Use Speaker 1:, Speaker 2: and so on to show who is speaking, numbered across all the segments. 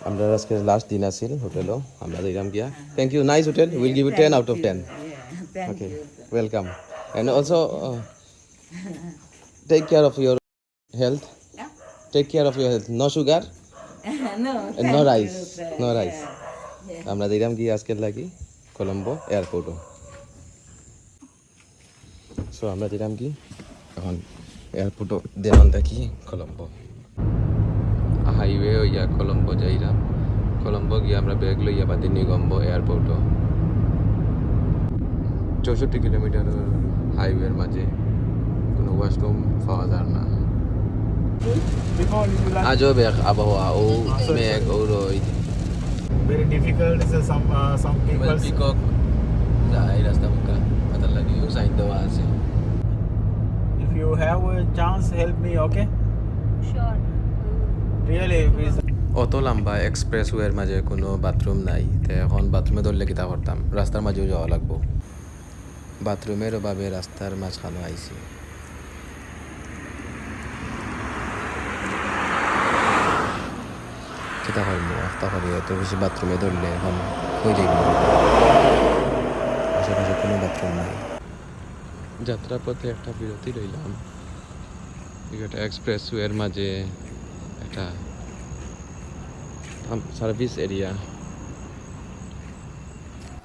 Speaker 1: আমরা আজকে লাস্ট দিন আছিল হোটেলও আমরা দেখলাম গিয়া। Thank you nice hotel will give you ten out
Speaker 2: of ten
Speaker 1: okay welcome and also take care of your health take care of your health no sugar
Speaker 2: no
Speaker 1: rice no rice আমরা দেখলাম গিয়ে আজকের লাগি Colombo এয়ারপোর্টও so আমরা দেখলাম কি এখন এয়ারপোর্টও দেওয়ান দেখি কলম্বো হাইওয়ে ইয়া কলম্বো যাইলাম কলম্বো গিয়ে আমরা ব্যাগ লইয়া বাদি নিগম্বো এয়ারপোর্টও চৌষট্টি কিলোমিটার হাইওয়ের মাঝে কোনো ওয়াশরুম পাওয়া যায় না
Speaker 3: Before you like
Speaker 1: আজব এক আবহাওয়া ও মেঘ ও রোদ
Speaker 3: very difficult. So some uh, some people.
Speaker 1: Peacock যাই রাস্তা মুখা পাতার লাগি ও সাইড দেওয়া আছে
Speaker 3: If you have a chance, help me. Okay.
Speaker 4: Sure.
Speaker 1: অত লম্বা এক্সপ্রেস ওয়ের মাঝে কোনো বাথরুম নাই, তো এখন বাথরুমে ধরলে কিতা করতাম? রাস্তার মাঝেও যাওয়া লাগবো। বাথরুমের অভাবে রাস্তার মাঝখানে আইছি। কিতা করব? রাস্তা করি এত বেশি বাথরুমে ধরলে এখন হয়ে যাইব আশেপাশে কোনো বাথরুম নাই। যাত্রাপথে একটা বিরতি রইলাম একটা এক্সপ্রেস ওয়ের মাঝে একটা সার্ভিস এরিয়া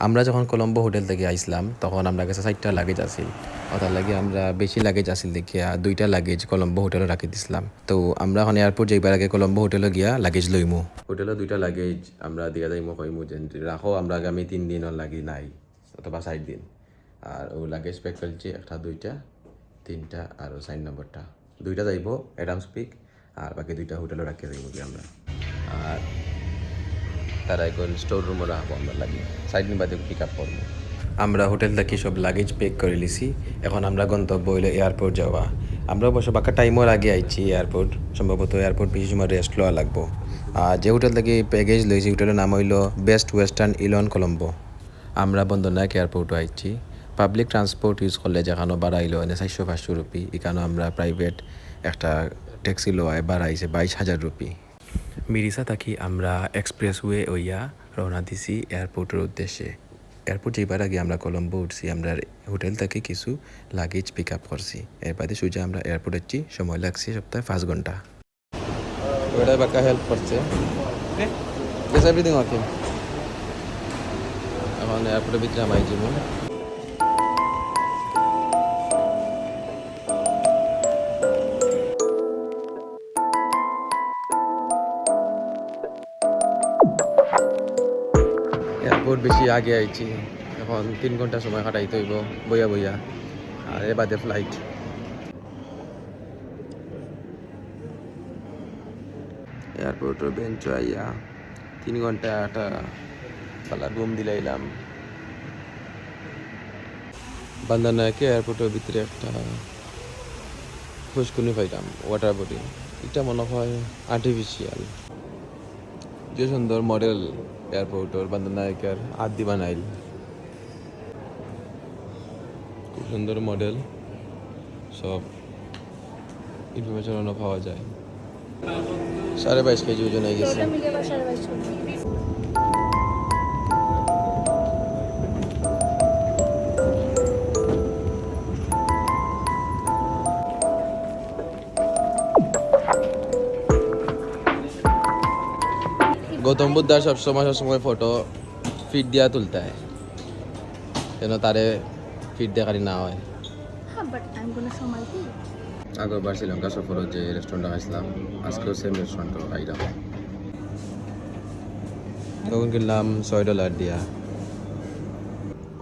Speaker 1: আমরা যখন কলম্বো হোটেল থেকে আইসলাম তখন আমরা কাছে চারটা লাগেজ আছিল। ওটার লাগে আমরা বেশি লাগেজ আছিল দেখিয়া দুইটা লাগেজ কলম্বো হোটেলে রাখি দিছিলাম। তো আমরা এখন এয়ারপোর্ট যাইবার আগে কলম্বো হোটেলে গিয়া লাগেজ লইমু। হোটেলে দুইটা লাগেজ আমরা দিয়া যাইমু কইমু যে রাখো আমরা আগামী তিন দিনও লাগি নাই অথবা চার দিন। আর ও লাগেজ প্যাক ফেলছি একটা দুইটা তিনটা আর চার নম্বরটা। দুইটা যাইব অ্যাডামস পিক আর বাকি দুইটা হোটেলে রাখিয়ে কি আমরা। আর তারা এখন স্টোর রুমও রাখব আমরা লাগি সাইড দিন বাদে পিক আপ করব। আমরা হোটেল থেকে সব লাগেজ প্যাক করে লিছি এখন আমরা গন্তব্য হইল এয়ারপোর্ট যাওয়া। আমরা অবশ্য বাকা টাইমের আগে আইছি এয়ারপোর্ট সম্ভবত এয়ারপোর্ট বেশি সময় রেস্ট লওয়া লাগবো। আর যে হোটেল থেকে প্যাকেজ লইছি, হোটেলের নাম হইল বেস্ট ওয়েস্টার্ন ইলন কলম্বো আমরা বন্দরনায়ক এয়ারপোর্টও আইছি। পাবলিক ট্রান্সপোর্ট ইউজ করলে যেখানে বাড়াইলো এনে চারশো পাঁচশো রুপি। এখানে আমরা প্রাইভেট একটা ট্যাক্সি লোয়ায় বাড়াইছে বাইশ হাজার রুপি। মিরিসা থাকি আমরা এক্সপ্রেসওয়ে ওইয়া রওনা দিছি এয়ারপোর্টের উদ্দেশ্যে। এয়ারপোর্ট যাইবার আগে আমরা কলম্বো উঠছি, আমরা হোটেল থেকে কিছু লাগেজ পিক আপ করছি। এর বাদে আমরা এয়ারপোর্ট যাচ্ছি, সময় লাগছে সপ্তাহে পাঁচ ঘণ্টা। বাকা হেল্প করছে। এখন এয়ারপোর্টের ভিতরে আমি যাব বেশি আগে আইছি। এখন তিন ঘণ্টা সময় কাটাইতে হইব, বইয়া বইয়া। আর এ বাদে ফ্লাইট এয়ারপোর্টের বেঞ্চ আইয়া তিন ঘণ্টা একটা পালা ঘুম দিলাইলাম। বান্দানায়কে এয়ারপোর্টের ভিতরে একটা ফুসকুনি পাইলাম ওয়াটার বডি এটা মনে হয় আর্টিফিশিয়াল যে সুন্দর মডেল এয়ারপোর্টর বান্দরনায়কের আদি বানাইল। খুব সুন্দর মডেল, সব ইনফরমেশন পাওয়া যায়। সাড়ে বাইশ কেজি ওজন হয়ে গেছে। গৌতম বুদ্ধার সবসময় সবসময় ফটো ফিট দিয়া তুলতে হয়। যেন তারে ফিট দেখারি না হয়।
Speaker 4: হ্যাঁ
Speaker 1: আগরবার শ্রীলঙ্কা সফরত যে রেস্টুরেন্টে খাইছিলাম আজকেও সেম রেস্টুরেন্টে খাইলাম। তখন কিনলাম ছয় ডলার দিয়া।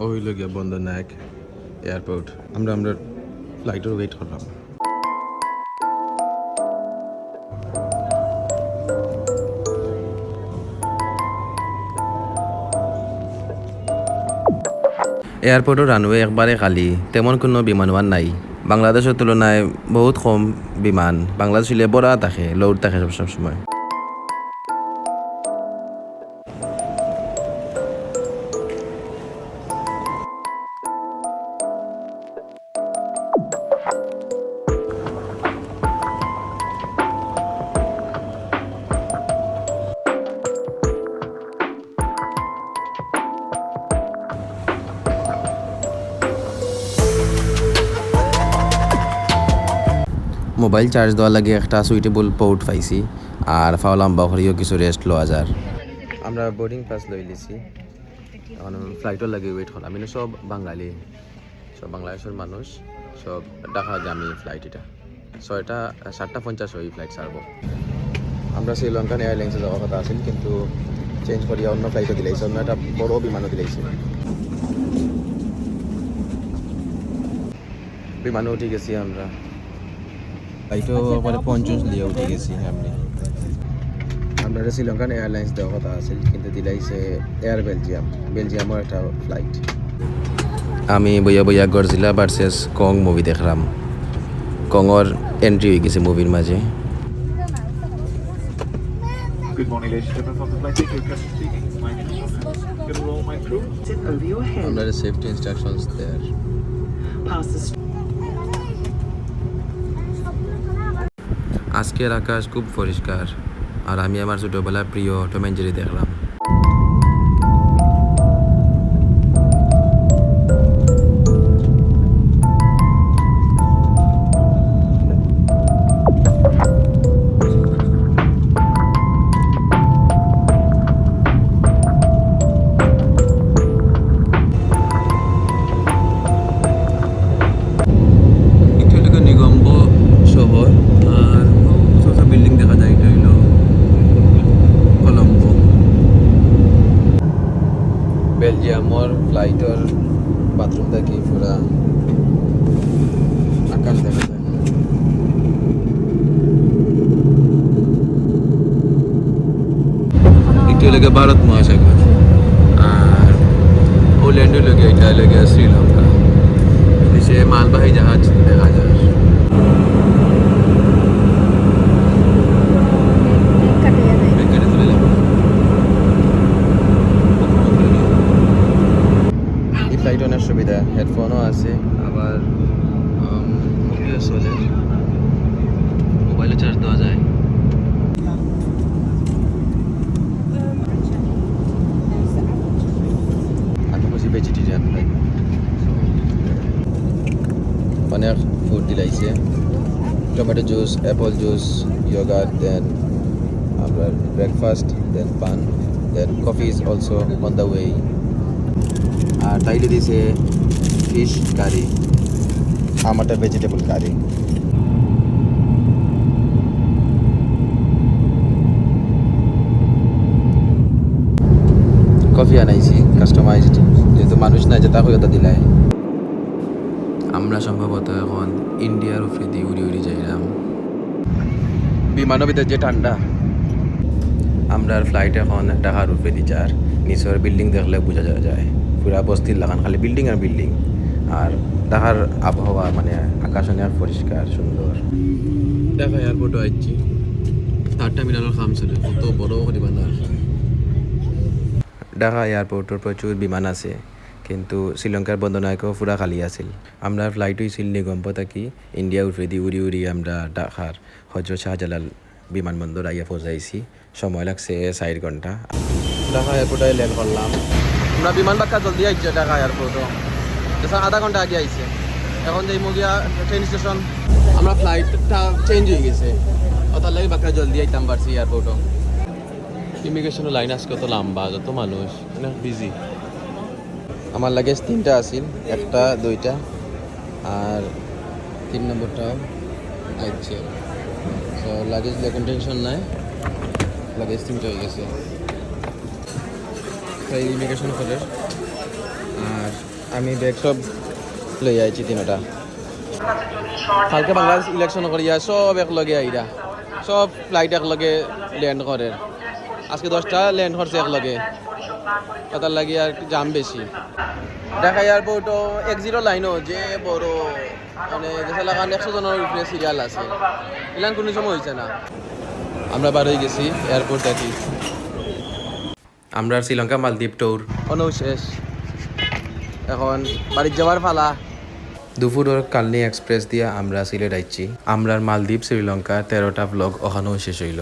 Speaker 1: ও হইল গিয়া বন্দরনায়ক এয়ারপোর্ট আমরা আমরা ফ্লাইটের ওয়েট করলাম। এয়ারপোর্টের রানওয়ে একবারে খালি তেমন কোনো বিমানবান নাই। বাংলাদেশের তুলনায় বহুত কম বিমান। বাংলাদেশ বড়া থাকে লোড থাকে সব সব মোবাইল চার্জ দেওয়ার লাগে একটা সুইটেবল পোর্ট পাইছি। আর ফাও লম্বা করিও কিছু রেস্ট লওয়া যার। আমরা বোর্ডিং পাস লই লিছি। এখন ফ্লাইটও লাগে ওয়েট করলাম আমি সব বাঙালি। সব বাংলাদেশের মানুষ। সব ঢাকা জামি ফ্লাইট এটা। ছয়টা, সাতটা পঞ্চাশ ওই ফ্লাইট ছাড়বো আমরা শ্রীলঙ্কান এয়ারলাইন্সে যাওয়ার কথা আছিল, কিন্তু চেঞ্জ করিয়া অন্য ফ্লাইটও দিলাইছে অন্য একটা বড় বিমানও দিলাইছে বিমানে উঠে গেছি আমরা। ফ্লাইটও পরে পঞ্চাশ দিয়ে উঠে গেছি আমি আমরা এটা শ্রীলঙ্কান এয়ারলাইন্স দেওয়ার কথা আছিল কিন্তু দিলাইছে এয়ার বেলজিয়াম বেলজিয়ামের একটা ফ্লাইট আমি বইয়া বইয়া গরজিলা ভার্সেস কং মুভি দেখলাম কংর এন্ট্রি হয়ে গেছে মুভির মাঝে
Speaker 5: Good morning, ladies and gentlemen, from the flight ticket, Captain speaking. My name is. Good roll, my crew.
Speaker 6: Sit over your head.
Speaker 1: আমরা সেফটি ইনস্ট্রাকশনস দেয়ার
Speaker 6: Pass the
Speaker 1: আজকের আকাশ খুব পরিষ্কার। আর আমি আমার ছোটোবেলার প্রিয় টম অ্যান্ড দেখলাম। আকাশ দেখা যায় একটু লেগে ভারত মহাসাগর আর পোল্যান্ড লেগে এটা লেগে শ্রীলঙ্কা দেশে মালবাহী জাহাজ দেখা যায় কেটে চলে যাব এই ফ্লাইট অনেক সুবিধা হেডফোনও আছে আবার মুভিও চলে মোবাইলে চার্জ দেওয়া যায় আমি বলছি ভেজিটেরিয়ান ভাই অনেক food দিলাইছে tomato juice apple juice yoghurt then আপনার ব্রেকফাস্ট দেন পান then coffee is also on the way আর তাইলে দিছে ফিশ কারি আমারটা ভেজিটেবল কারি কফি আনাইছি কাস্টমাইজড যেহেতু মানুষ নাই যে তা হইতা দিলাই আমরা সম্ভবত এখন ইন্ডিয়ার উপরে দিয়ে উড়ি উড়ি যাইলাম। বিমানের ভিতরে যে ঠান্ডা। আমরা ফ্লাইট এখন ঢাকার উপরে দিয়ে যার। নিচের বিল্ডিং দেখলে বোঝা যাওয়া যায়। পুরা বস্তির লাগান খালি বিল্ডিং আর বিল্ডিং আর ঢাকার আবহাওয়া মানে আকাশ অনেক পরিষ্কার সুন্দর। ঢাকা এয়ারপোর্টও আসছি তার টার্মিনালের খাম ছিল কত বড় বিমান ঢাকা এয়ারপোর্টর প্রচুর বিমান আছে। কিন্তু শ্রীলঙ্কার বন্দনায়কও পুরা খালি আছিল। আমরা ফ্লাইট হয়েছিল নিগম্প থাকি ইন্ডিয়া উঠে দি উড়ি উড়ি আমরা ঢাকার হজরত শাহজালাল বিমানবন্দর আইয়া পৌঁছাইছি। সময় লাগছে চার ঘণ্টা ঢাকা এয়ারপোর্টে ল্যান্ড করলাম। আমরা বিমান বাক্কা জলদি আইছে ঢাকা এয়ারপোর্টও আধা ঘণ্টা আগে আইছে। এখন যাই মুগিয়া ট্রেন স্টেশন আমরা ফ্লাইটটা চেঞ্জ হয়ে গেছে। ওটার লাগে বাক্কা জলদি আইতাম পারছি এয়ারপোর্টও ইমিগ্রেশনের লাইন আজকে কত লম্বা যত মানুষ বিজি আমার লাগেজ তিনটা আছিল, একটা, দুইটা, আর তিন নম্বরটাও আইছে তো লাগেজ লেখন টেনশন নাই। লাগেজ তিনটা হয়ে গেছে। তাই ইমিগ্রেশন করে আর আমি ব্যাগ সব লই আইছি তিনটা। কালকে বাংলাদেশ ইলেকশন করিয়া সব একলগে আইরা। সব ফ্লাইট একলগে ল্যান্ড করে আজকে দশটা ল্যান্ড করছে একলগে। তার লাগে আর জাম বেশি। দেখা ঢাকা এয়ারপোর্টও এক জিরো লাইনও, যে বড় মানে দেশে লাগান একশো জনের উপরে সিরিয়াল আছে। ইলান কোনো সময় হয়েছে না। আমরা বার হয়ে গেছি এয়ারপোর্ট দেখি। আমরা শ্রীলঙ্কা মালদ্বীপ ট্যুর অনৌ শেষ। এখন বাড়ির যাওয়ার ফালা দুপুরের কালনি এক্সপ্রেস দিয়ে আমরা সিলেট আইছি। আমরার মালদ্বীপ, শ্রীলঙ্কা তেরোটা ব্লগ ওখানেও শেষ হইল।